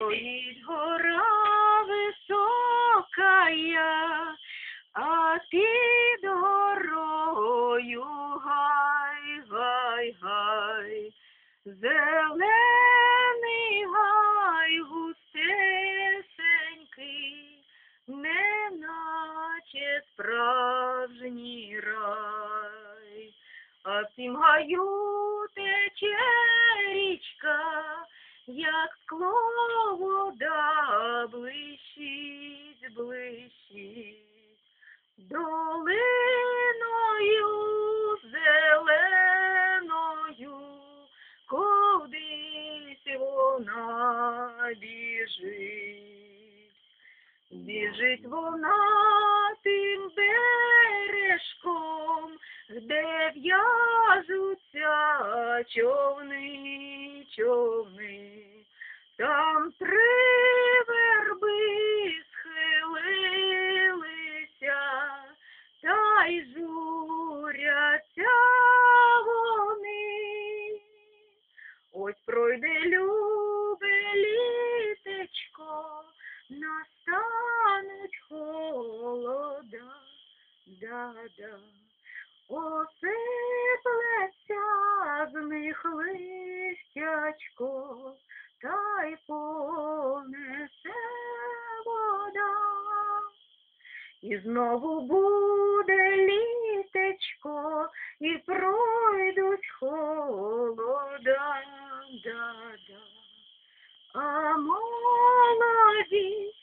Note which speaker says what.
Speaker 1: Стоїть гора високая, а під горою гай, гай, гай, зелений гай густесенький, неначе справжній рай, а в гаю як скло вода блищить, блищить, долиною зеленою, кудись вона біжить. Біжить вона тим бережком, де в'яжуться човни, човни. Та й журяться вони. Ось пройде любе літечко, настануть холода, да-да. Осиплеться з них листячко, та й понесе вода. І знову буде і пройдуть холода, да-да. А молодість